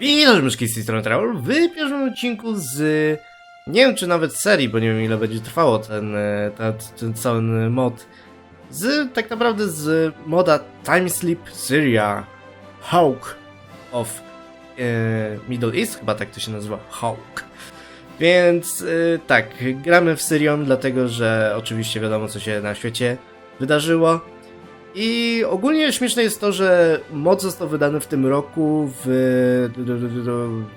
Witam z tej strony Travel w pierwszym odcinku z... Nie wiem czy nawet serii, bo nie wiem ile będzie trwało ten, e, ten, ten cały mod. Z, tak naprawdę z moda Time Sleep Syria Hawk of e, Middle East, chyba tak to się nazywa, Hawk. Więc e, tak, gramy w Syrią, dlatego że oczywiście wiadomo co się na świecie wydarzyło. I ogólnie śmieszne jest to, że mod został wydany w tym roku w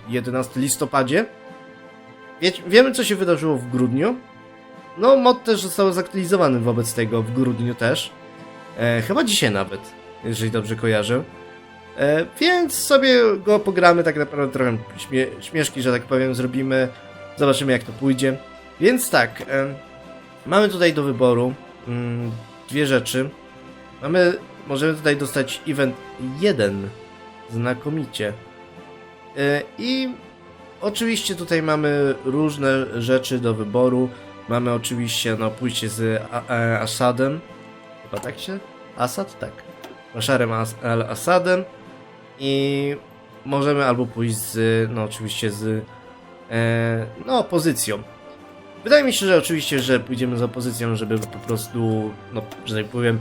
11 listopadzie. Wie, wiemy co się wydarzyło w grudniu. No, mod też został zaktualizowany wobec tego w grudniu też. E, chyba dzisiaj nawet, jeżeli dobrze kojarzę. E, więc sobie go pogramy, tak naprawdę trochę śmie śmieszki, że tak powiem, zrobimy. Zobaczymy jak to pójdzie. Więc tak, e, mamy tutaj do wyboru mm, dwie rzeczy. Mamy, możemy tutaj dostać event 1. Znakomicie. E, I oczywiście tutaj mamy różne rzeczy do wyboru. Mamy oczywiście no pójście z A- e. Chyba tak się? Asad? Tak. Baszarem As al-Assadem. I możemy albo pójść z, no oczywiście z, e, no opozycją. Wydaje mi się, że oczywiście, że pójdziemy z opozycją, żeby po prostu, no, że tak powiem,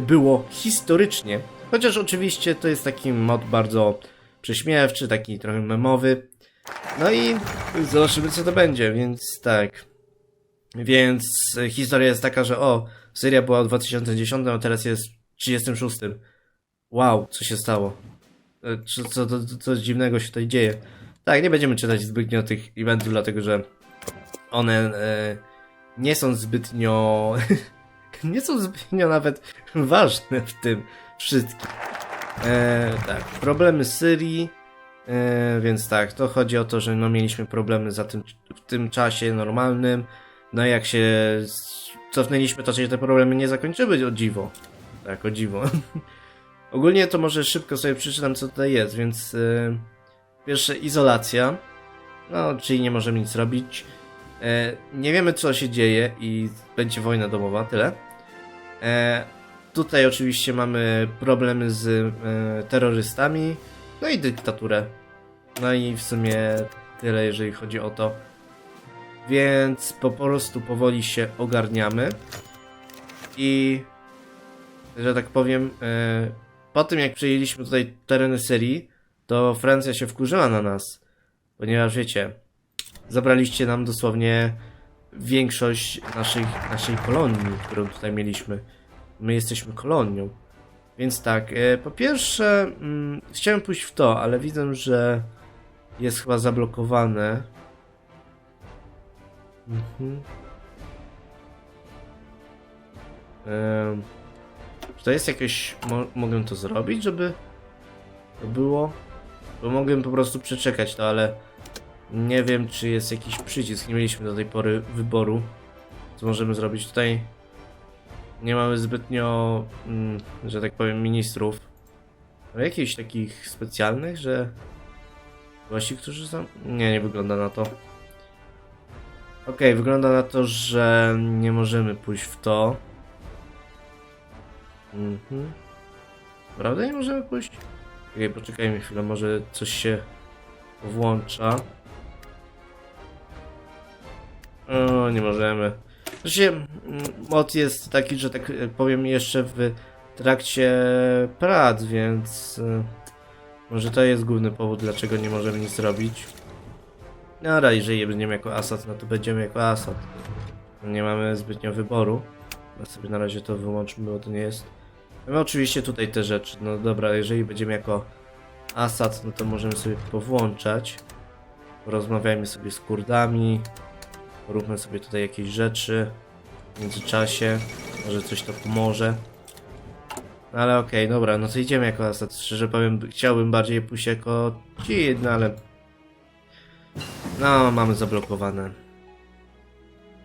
było historycznie. Chociaż oczywiście to jest taki mod bardzo prześmiewczy, taki trochę memowy. No i zobaczymy co to będzie, więc tak. Więc historia jest taka, że o, seria była w 2010, a teraz jest w 36. Wow, co się stało? E, Co, co, co, co dziwnego się tutaj dzieje? Tak, nie będziemy czytać zbytnio tych eventów, dlatego że one e, nie są zbytnio nie są zbytnio nawet ważne w tym wszystkim. E, tak, problemy Syrii, e, więc tak, to chodzi o to, że no mieliśmy problemy za tym, w tym czasie normalnym, no jak się cofnęliśmy, to się te problemy nie zakończyły, o dziwo. Tak, o dziwo. Ogólnie to może szybko sobie przeczytam, co tutaj jest, więc e, pierwsze izolacja, no, czyli nie możemy nic robić. E, nie wiemy, co się dzieje i będzie wojna domowa, tyle. E, tutaj oczywiście mamy problemy z e, terrorystami, no i dyktaturę. No i w sumie tyle, jeżeli chodzi o to. Więc po prostu powoli się ogarniamy. I że tak powiem, e, po tym jak przejęliśmy tutaj tereny Syrii, to Francja się wkurzyła na nas. Ponieważ wiecie, zabraliście nam dosłownie większość naszej, naszej kolonii, którą tutaj mieliśmy. My jesteśmy kolonią. Więc tak, e, po pierwsze, mm, chciałem pójść w to, ale widzę, że jest chyba zablokowane. Mhm. Czy to jest jakieś. Mo mogę to zrobić, żeby to było? Bo mogłem po prostu przeczekać to, ale nie wiem, czy jest jakiś przycisk. Nie mieliśmy do tej pory wyboru. Co możemy zrobić tutaj? Nie mamy zbytnio, mm, że tak powiem, ministrów. No, jakichś takich specjalnych, że gości, którzy są. Nie, nie wygląda na to. Okej, wygląda na to, że nie możemy pójść w to. Mhm. Prawda nie możemy pójść? Okej, poczekajmy chwilę, może coś się włącza. O, nie możemy. Znaczy, mm, mod jest taki, że tak powiem, jeszcze w trakcie prac, więc y, może to jest główny powód, dlaczego nie możemy nic zrobić. No ale jeżeli będziemy jako Asad, no to będziemy jako Asad. Nie mamy zbytnio wyboru. Ja sobie na razie to wyłączmy, bo to nie jest. Mamy oczywiście tutaj te rzeczy. No dobra, jeżeli będziemy jako Asad, no to możemy sobie powłączać. Porozmawiajmy sobie z Kurdami. Róbmy sobie tutaj jakieś rzeczy w międzyczasie. Może coś to pomoże. No ale okej, dobra, no to idziemy jako Asad. Szczerze powiem, chciałbym bardziej pójść jako ci, no ale... No, mamy zablokowane.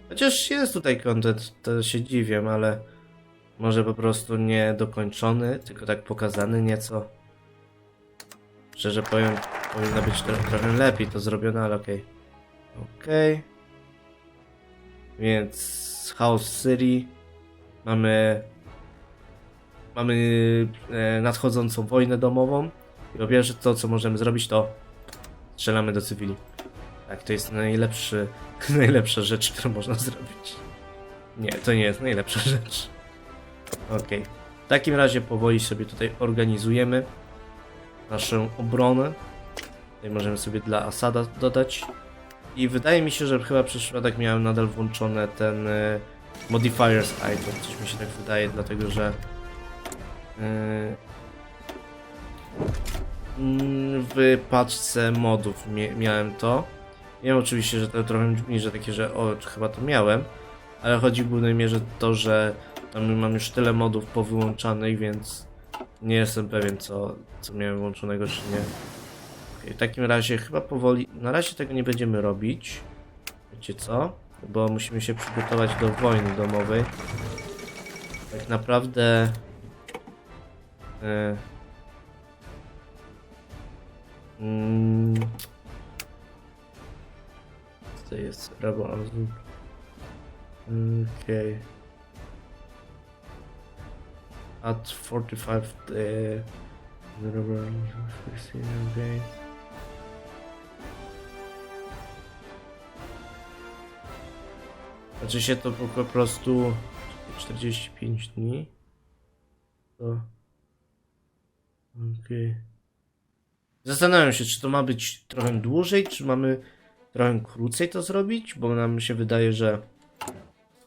Chociaż jest tutaj content, to się dziwię, ale... Może po prostu nie dokończony, tylko tak pokazany nieco. Szczerze powiem, powinno być tro trochę lepiej to zrobione, ale okej. Okej. Więc House City. Mamy. Mamy e, nadchodzącą wojnę domową. I po pierwsze to, co możemy zrobić, to Strzelamy do cywili. Tak, to jest najlepszy, najlepsza rzecz, którą można zrobić. Nie, to nie jest najlepsza rzecz. Okej. W takim razie powoli sobie tutaj organizujemy naszą obronę. Tutaj możemy sobie dla Asada dodać. I wydaje mi się, że chyba przez przypadek miałem nadal włączone ten y, Modifiers item. Coś mi się tak wydaje, dlatego że y, w paczce modów miałem to. Wiem oczywiście, że to trochę że takie, że o, chyba to miałem, ale chodzi w głównej mierze to, że tam mam już tyle modów powyłączanych, więc nie jestem pewien, co, co miałem włączonego, czy nie. W takim razie chyba powoli. Na razie tego nie będziemy robić. Wiecie co? Bo musimy się przygotować do wojny domowej. Tak naprawdę. E, mm, co to jest? Rebel Azur. Okej. At 45 the 16 okay. Znaczy się to po prostu 45 dni. To. Okej. Zastanawiam się, czy to ma być trochę dłużej, czy mamy trochę krócej to zrobić, bo nam się wydaje, że.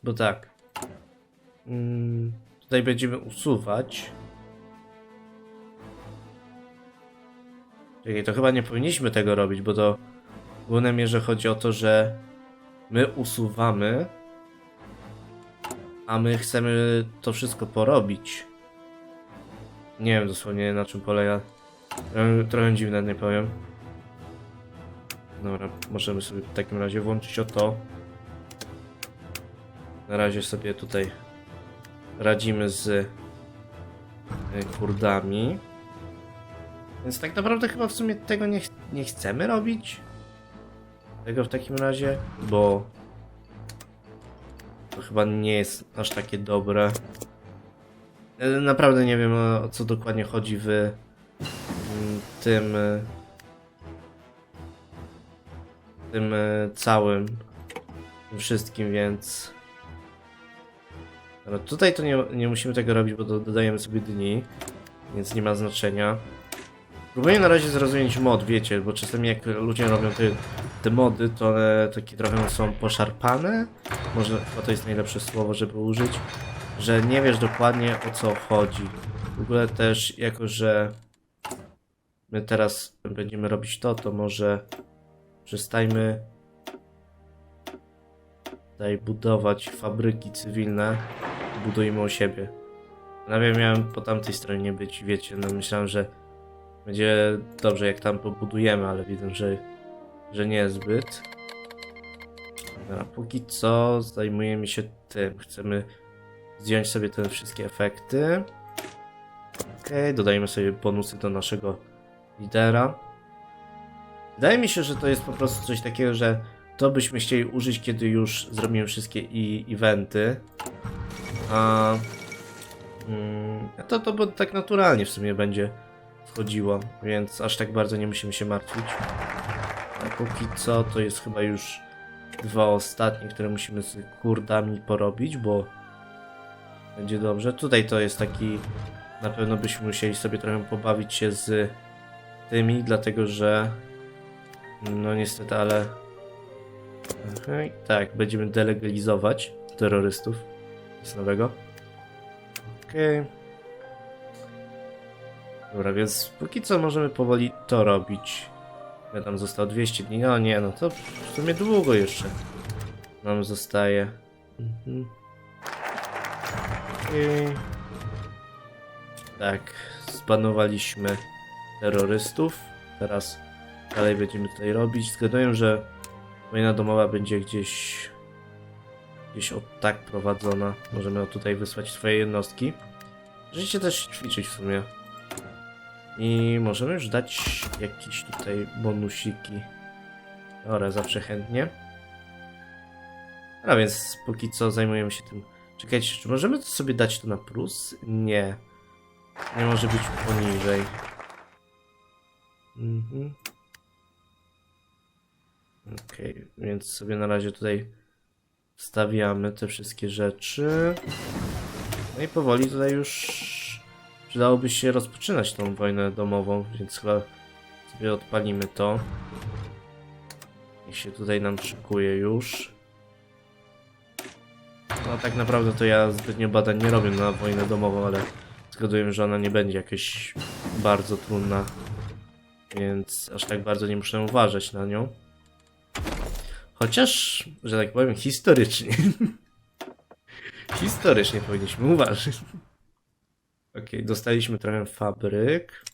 Bo tak. Mm, tutaj będziemy usuwać. Czekaj, to chyba nie powinniśmy tego robić, bo to w głównej mierze chodzi o to, że my usuwamy, a my chcemy to wszystko porobić. Nie wiem dosłownie na czym polega. Trochę, dziwne, nie powiem. Dobra, możemy sobie w takim razie włączyć o to. Na razie sobie tutaj radzimy z y, kurdami. Więc tak naprawdę chyba w sumie tego nie, ch- nie chcemy robić. Tego w takim razie, bo chyba nie jest aż takie dobre. E, Naprawdę nie wiem o co dokładnie chodzi w mm, tym e, tym e, całym tym wszystkim, więc Dobra, tutaj to nie, nie musimy tego robić, bo do, dodajemy sobie dni, więc nie ma znaczenia. Próbuję na razie zrozumieć mod, wiecie, bo czasami jak ludzie robią te, te mody, to one takie trochę są poszarpane. Może to jest najlepsze słowo, żeby użyć. Że nie wiesz dokładnie o co chodzi. W ogóle też, jako że my teraz będziemy robić to, to może przestajmy tutaj budować fabryki cywilne. Budujmy o siebie. Nawet miałem po tamtej stronie być, wiecie, no myślałem, że będzie dobrze jak tam pobudujemy, ale widzę, że, że nie zbyt. Dobra, póki co zajmujemy się tym. Chcemy zdjąć sobie te wszystkie efekty. Ok, dodajemy sobie bonusy do naszego lidera. Wydaje mi się, że to jest po prostu coś takiego, że to byśmy chcieli użyć, kiedy już zrobimy wszystkie i eventy. A mm, to, to tak naturalnie w sumie będzie wchodziło, więc aż tak bardzo nie musimy się martwić. A póki co to jest chyba już dwa ostatnie, które musimy z kurdami porobić, bo będzie dobrze. Tutaj to jest taki, na pewno byśmy musieli sobie trochę pobawić się z tymi, dlatego że no niestety, ale Okej, tak, będziemy delegalizować terrorystów. Nic nowego. Okej. Dobra, więc póki co możemy powoli to robić. Ja tam zostało 200 dni. No nie, no to w sumie długo jeszcze nam zostaje. Mhm. Okej. Tak, zbanowaliśmy terrorystów. Teraz dalej będziemy tutaj robić. Zgaduję, że wojna domowa będzie gdzieś gdzieś od tak prowadzona. Możemy tutaj wysłać swoje jednostki. Możecie też ćwiczyć w sumie. I możemy już dać jakieś tutaj bonusiki. Dobra, zawsze chętnie. A więc póki co zajmujemy się tym. Czekajcie, czy możemy sobie dać to na plus? Nie. Nie może być poniżej. Mhm. Okej, więc sobie na razie tutaj stawiamy te wszystkie rzeczy. No i powoli tutaj już przydałoby się rozpoczynać tą wojnę domową, więc chyba sobie odpalimy to. Niech się tutaj nam szykuje już. No tak naprawdę to ja zbytnio badań nie robię na wojnę domową, ale zgaduję, że ona nie będzie jakaś bardzo trudna. Więc aż tak bardzo nie muszę uważać na nią. Chociaż, że tak powiem, historycznie. historycznie powinniśmy uważać. Okej, dostaliśmy trochę fabryk.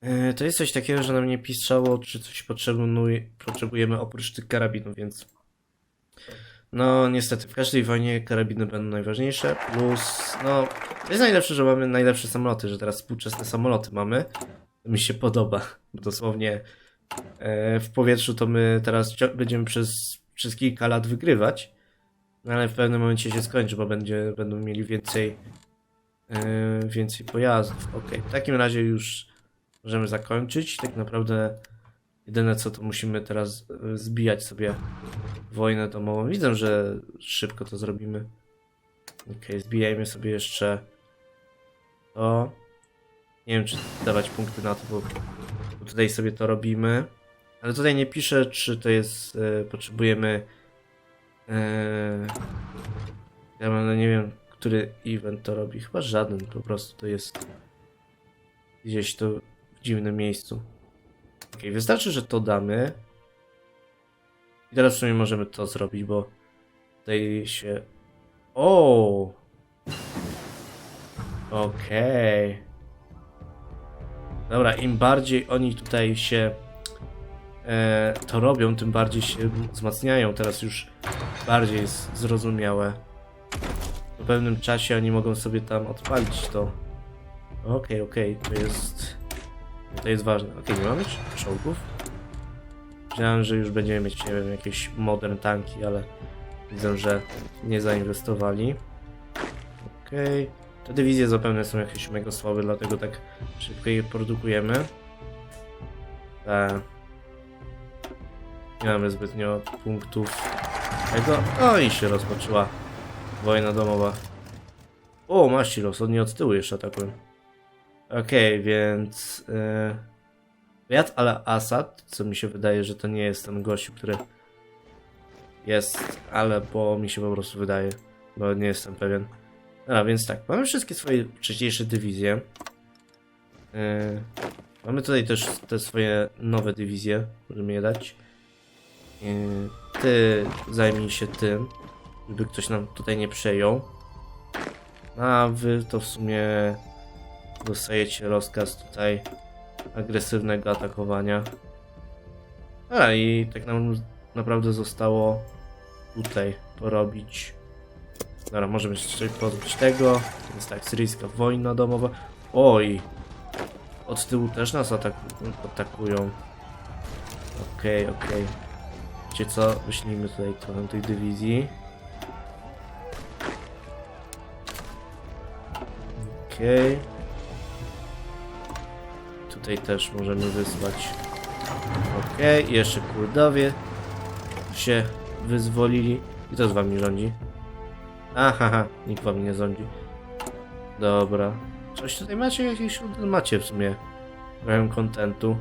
E, To jest coś takiego, że nam nie pisało, czy coś potrzebuje, potrzebujemy oprócz tych karabinów, więc. No, niestety, w każdej wojnie karabiny będą najważniejsze. Plus, no, to jest najlepsze, że mamy najlepsze samoloty, że teraz współczesne samoloty mamy. To mi się podoba. Bo dosłownie e, w powietrzu to my teraz będziemy przez, przez kilka lat wygrywać. No, ale w pewnym momencie się skończy, bo będzie, będą mieli więcej, e, więcej pojazdów. Ok, w takim razie już możemy zakończyć. Tak naprawdę jedyne co to musimy teraz e, zbijać sobie wojnę domową. Widzę, że szybko to zrobimy. Ok, zbijajmy sobie jeszcze to. Nie wiem, czy dawać punkty na to, bo, tutaj sobie to robimy. Ale tutaj nie pisze, czy to jest. E, potrzebujemy. E, ja mam, no nie wiem, który event to robi. Chyba żaden, po prostu to jest gdzieś to w dziwnym miejscu. Ok, wystarczy, że to damy. I teraz w sumie możemy to zrobić, bo tutaj się. O! Okej. Dobra, im bardziej oni tutaj się e, to robią, tym bardziej się wzmacniają. Teraz już bardziej jest zrozumiałe. Po pewnym czasie oni mogą sobie tam odpalić to. Okej, okej, to jest. To jest ważne. Okej, nie mamy cz- czołgów. Myślałem, że już będziemy mieć, nie wiem, jakieś modern tanki, ale widzę, że nie zainwestowali. Okej. Te dywizje zapewne są jakieś mega słabe, dlatego tak szybko je produkujemy. Tak. Nie mamy zbytnio punktów tego. O i się rozpoczęła wojna domowa. O, masz los, oni od tyłu jeszcze atakują. Okej, więc... Yy, Riyad al-Assad, co mi się wydaje, że to nie jest ten gość, który jest, ale bo mi się po prostu wydaje, bo nie jestem pewien. A więc tak, mamy wszystkie swoje wcześniejsze dywizje. Yy, mamy tutaj też te swoje nowe dywizje, możemy je dać. Yy, ty zajmij się tym, żeby ktoś nam tutaj nie przejął. A wy to w sumie dostajecie rozkaz tutaj agresywnego atakowania. A i tak nam naprawdę zostało tutaj porobić. Dobra, możemy jeszcze pozbyć tego. Więc tak, syryjska wojna domowa. Oj! Od tyłu też nas ataku atakują. Okej, okej. Wiecie co? Wyślijmy tutaj trochę tej dywizji. Okej. Tutaj też możemy wysłać. Okej, i jeszcze Kurdowie się wyzwolili. I to z wami rządzi. Aha, nikt wam nie rządzi. Dobra. Coś tutaj macie? Jakiś macie w sumie. Trochę kontentu.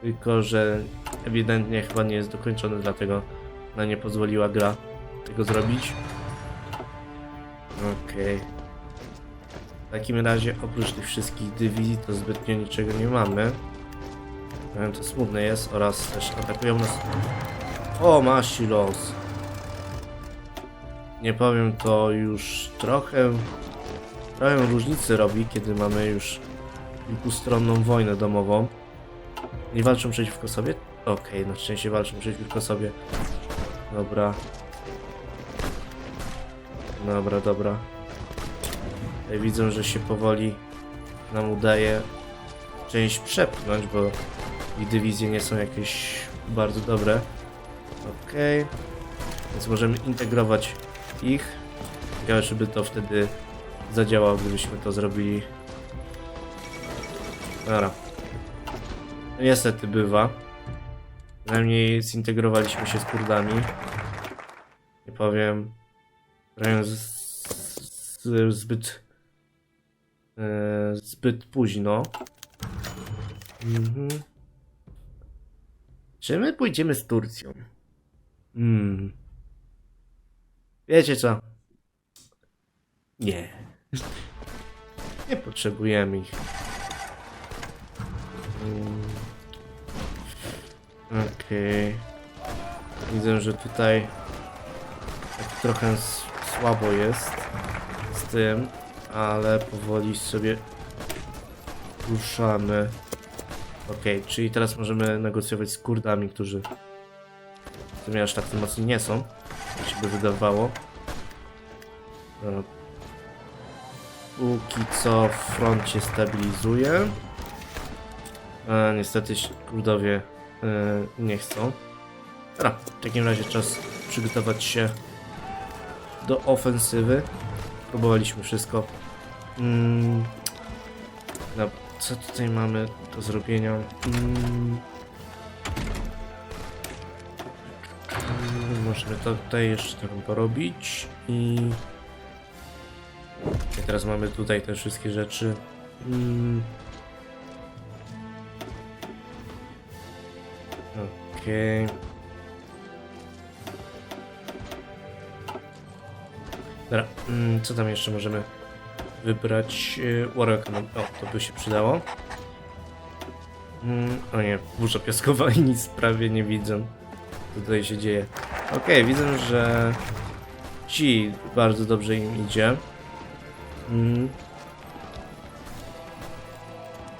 Tylko, że ewidentnie chyba nie jest dokończony, dlatego na nie pozwoliła gra tego zrobić. Okej. W takim razie oprócz tych wszystkich dywizji to zbytnio niczego nie mamy. Trochę to smutne jest oraz też atakują nas... O, masz los. Nie powiem, to już trochę, trochę różnicy robi, kiedy mamy już kilkustronną wojnę domową. Nie walczą przeciwko sobie? Okej, na szczęście walczą przeciwko sobie. Dobra. Dobra, dobra. Tutaj widzę, że się powoli nam udaje część przepchnąć, bo ich dywizje nie są jakieś bardzo dobre. Okej. Więc możemy integrować ich. Ciekawe, żeby to wtedy zadziałało, gdybyśmy to zrobili. Dobra. No Niestety bywa. Przynajmniej zintegrowaliśmy się z Kurdami. Nie powiem. Grają zbyt. E, zbyt późno. Mhm. Czy my pójdziemy z Turcją? Hmm. Wiecie co? Nie. Nie potrzebujemy ich. Mm. Okej. Widzę, że tutaj tak trochę słabo jest z tym, ale powoli sobie ruszamy. Okej, czyli teraz możemy negocjować z Kurdami, którzy w sumie aż tak mocni nie są, jak się by wydawało. E, Póki co front się stabilizuje. A niestety Kurdowie e, nie chcą. Dobra, w takim razie czas przygotować się do ofensywy. Próbowaliśmy wszystko. Mm. No, co tutaj mamy do zrobienia? Mm. Mm, Możemy to tutaj jeszcze trochę porobić i... I teraz mamy tutaj te wszystkie rzeczy. Mm. Okej. Dobra, mm, co tam jeszcze możemy wybrać? Yy, Warrior Command. O, to by się przydało. Mm, o nie, burza piaskowa i nic prawie nie widzę. Co tutaj się dzieje? Okej, widzę, że ci bardzo dobrze im idzie. Mm.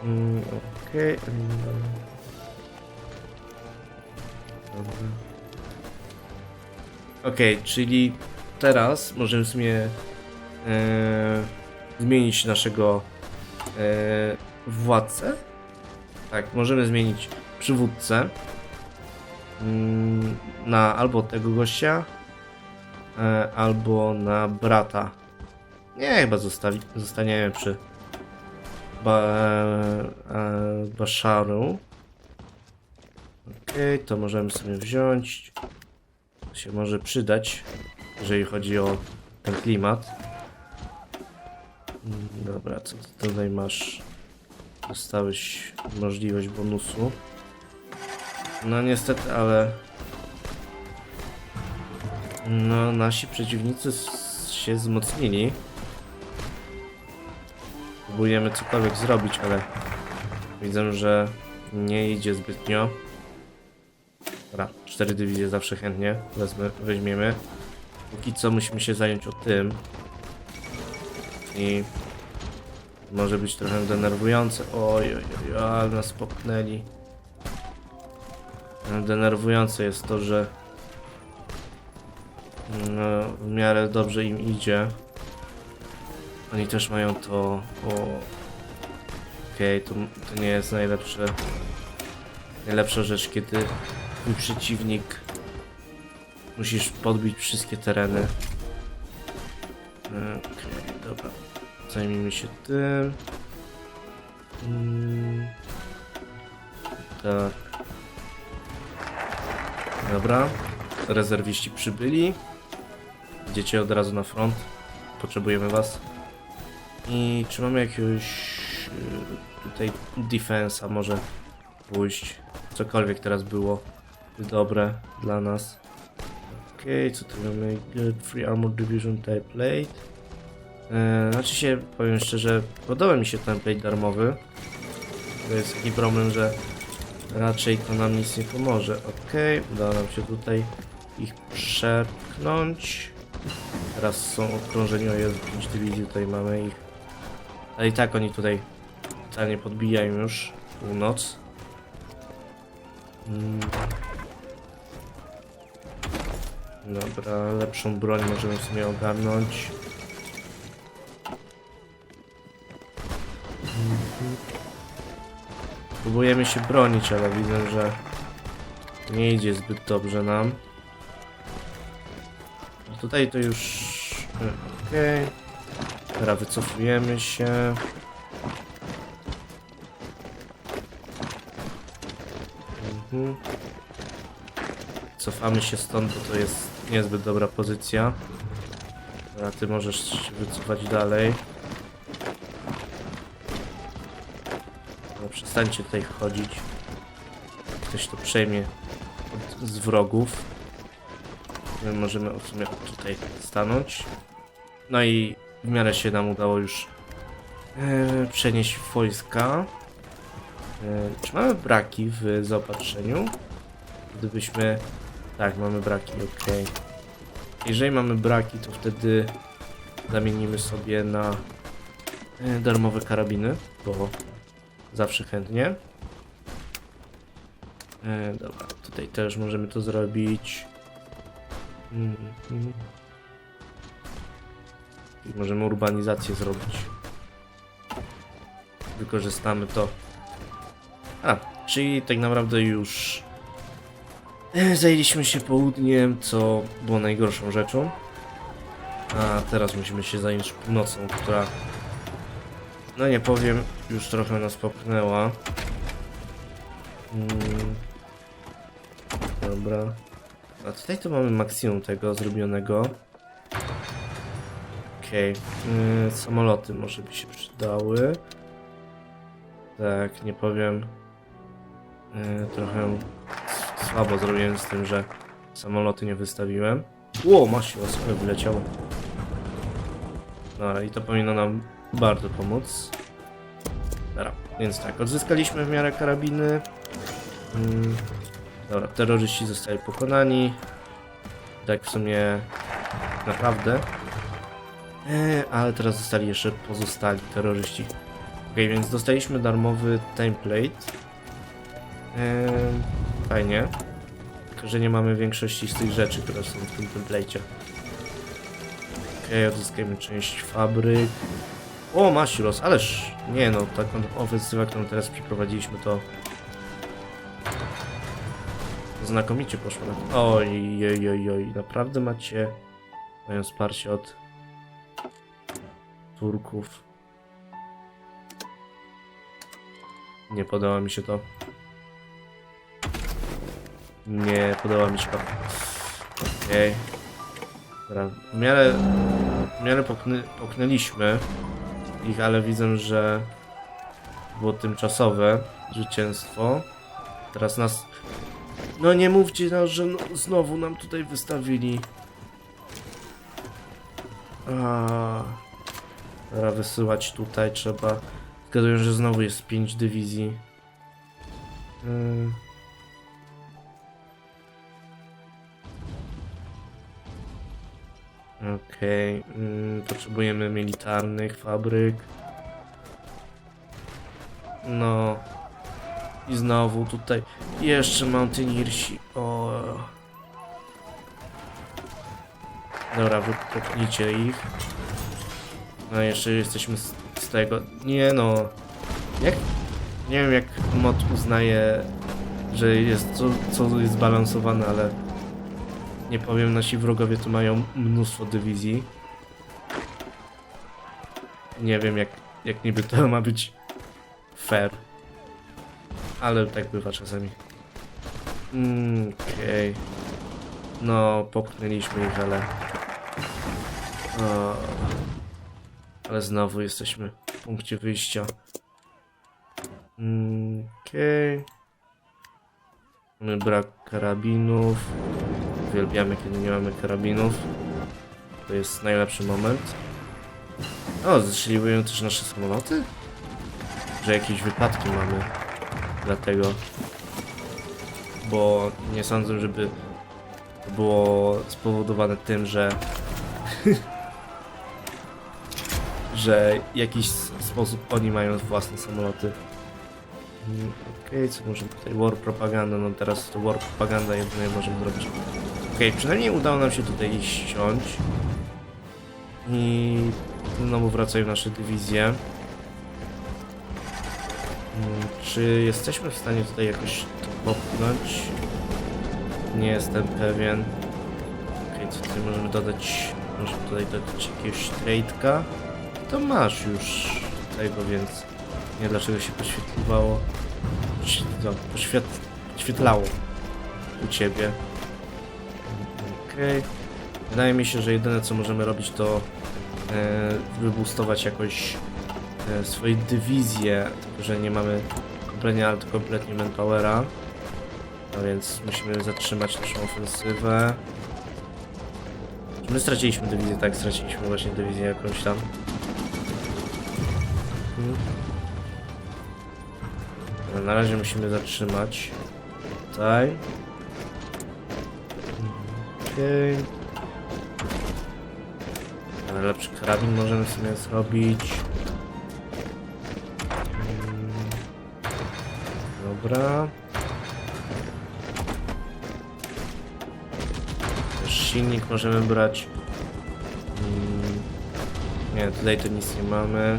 Mm, Okej. mm. Dobra. Okej, czyli teraz możemy w sumie e, zmienić naszego e, władcę. Tak, możemy zmienić przywódcę mm, na albo tego gościa, e, albo na brata. Nie, chyba zostawi, zostaniemy przy ba, e, Basharu. Okej, to możemy sobie wziąć. To się może przydać, jeżeli chodzi o ten klimat. Dobra, co ty tutaj masz? Dostałeś możliwość bonusu. No niestety, ale... No, nasi przeciwnicy się wzmocnili. Próbujemy cokolwiek zrobić, ale widzę, że nie idzie zbytnio. Dobra, cztery dywizje zawsze chętnie wezmę, weźmiemy. Póki co musimy się zająć o tym. I może być trochę denerwujące. Oj, oj, oj, ale nas popchnęli. Denerwujące jest to, że no, w miarę dobrze im idzie. Oni też mają to. Okej, to, to nie jest najlepsze. Najlepsza rzecz, kiedy twój przeciwnik musisz podbić wszystkie tereny. Dobra. Zajmijmy się tym. Mm, tak. Dobra. Rezerwiści przybyli. Idziecie od razu na front. Potrzebujemy was. I czy mamy jakiegoś y, tutaj defensa może pójść? Cokolwiek teraz było dobre dla nas. Okej, co tu mamy? Free Armor Division Template. Eee, znaczy się, powiem szczerze, podoba mi się template darmowy. To jest taki problem, że raczej to nam nic nie pomoże. Okej, udało nam się tutaj ich przepchnąć. Teraz są okrążeni, o Jezu, 5 dywizji tutaj mamy ich. Ale i tak oni tutaj totalnie podbijają już północ. Mm. Dobra, lepszą broń możemy sobie ogarnąć. Próbujemy się bronić, ale widzę, że nie idzie zbyt dobrze nam. Tutaj to już... e, Okej. Teraz wycofujemy się. Mhm. wycofamy się stąd, bo to jest niezbyt dobra pozycja. A ty możesz się wycofać dalej. Przestańcie tutaj chodzić. Ktoś to przejmie od, z wrogów. My możemy w sumie tutaj stanąć. No i w miarę się nam udało już e, przenieść wojska. E, czy mamy braki w zaopatrzeniu? Gdybyśmy... Tak, mamy braki, ok. Jeżeli mamy braki, to wtedy zamienimy sobie na e, darmowe karabiny, bo zawsze chętnie. E, dobra, tutaj też możemy to zrobić. Mm, mm. I możemy urbanizację zrobić. Wykorzystamy to. A, czyli tak naprawdę już e, zajęliśmy się południem, co było najgorszą rzeczą. A teraz musimy się zająć północą, która no nie powiem, już trochę nas popchnęła. Mm. Dobra. A tutaj to mamy maksimum tego zrobionego. Okej. Okay. samoloty może by się przydały. Tak, nie powiem. Yy, trochę słabo zrobiłem z tym, że samoloty nie wystawiłem. Ło, masiło sobie wyleciało. Dobra, i to powinno nam bardzo pomóc. Dobra, więc tak, odzyskaliśmy w miarę karabiny. Mm, dobra, terroryści zostali pokonani. Tak w sumie naprawdę. E, ale teraz zostali jeszcze pozostali terroryści. Ok, więc dostaliśmy darmowy template. E, fajnie. Tylko, że nie mamy większości z tych rzeczy, które są w tym template'cie. Okej, odzyskajmy część fabryk. O, Masilos, ależ nie no, taką ofensywę, którą teraz przeprowadziliśmy, to znakomicie poszło. Oj, oj, oj, oj, naprawdę macie mają wsparcie od Turków. Nie podoba mi się to. Nie podoba mi się to. Okej. Dobra, w miarę, w miarę poknę, poknęliśmy ich, ale widzę, że było tymczasowe zwycięstwo. Teraz nas... No nie mówcie, no, że no, znowu nam tutaj wystawili. Dobra, wysyłać tutaj trzeba. Zgaduję, że znowu jest 5 dywizji. Ym. Okej, mm, potrzebujemy militarnych fabryk. No. I znowu tutaj jeszcze Mountaineersi. O. Dobra, wypchnijcie ich. No jeszcze jesteśmy z, z tego. Nie no. Jak. Nie wiem jak mod uznaje, że jest co, co jest zbalansowane, ale nie powiem, nasi wrogowie tu mają mnóstwo dywizji. Nie wiem jak, jak niby to ma być fair. Ale tak bywa czasami. Mm, Okej. No, popchnęliśmy ich, ale... O, ale znowu jesteśmy w punkcie wyjścia. Mm, Okej. Mamy brak karabinów. Uwielbiamy, kiedy nie mamy karabinów. To jest najlepszy moment. O, zestrzeliwują też nasze samoloty? Że jakieś wypadki mamy. Dlatego. Bo nie sądzę, żeby to było spowodowane tym, że że w jakiś sposób oni mają własne samoloty. Mm, Okej, co możemy tutaj? War propaganda, no teraz to war propaganda jedynie możemy zrobić. Okej, przynajmniej udało nam się tutaj ściąć. I znowu wracają nasze dywizje. Mm, Czy jesteśmy w stanie tutaj jakoś to popchnąć? Nie jestem pewien. Okej, co tutaj możemy dodać? Możemy tutaj dodać jakiegoś trade'ka. To masz już tego, więc nie dlaczego się poświetliwało. Poświ- no, poświet... Świetlało u ciebie. Okej. Wydaje mi się, że jedyne co możemy robić to e, wyboostować jakoś e, swoje dywizje, tylko że nie mamy kompletnie, ale to kompletnie manpowera. A więc musimy zatrzymać naszą ofensywę. My straciliśmy dywizję, tak, straciliśmy właśnie dywizję jakąś tam. Ale Na razie musimy zatrzymać. Tutaj. Ale Lepszy karabin możemy sobie zrobić. Mm. Dobra. Też silnik możemy brać. Mm. Nie, tutaj to nic nie mamy.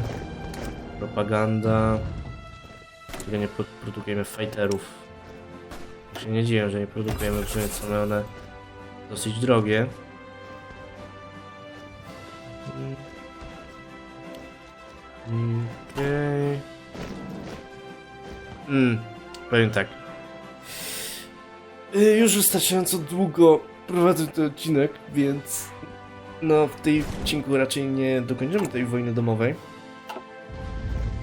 Propaganda. Tylko nie pro- produkujemy fighterów. Ja się nie dziwię, że nie produkujemy, bo są one dosyć drogie. Mm. Okej. Mm, powiem tak. Y, Już wystarczająco długo prowadzę ten odcinek, więc no w tej odcinku raczej nie dokończymy tej wojny domowej.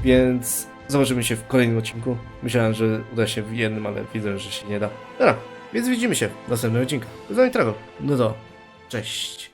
Więc zobaczymy się w kolejnym odcinku. Myślałem, że uda się w jednym, ale widzę, że się nie da. Dobra, więc widzimy się w następnym odcinku. Z wami Trago. No to, cześć.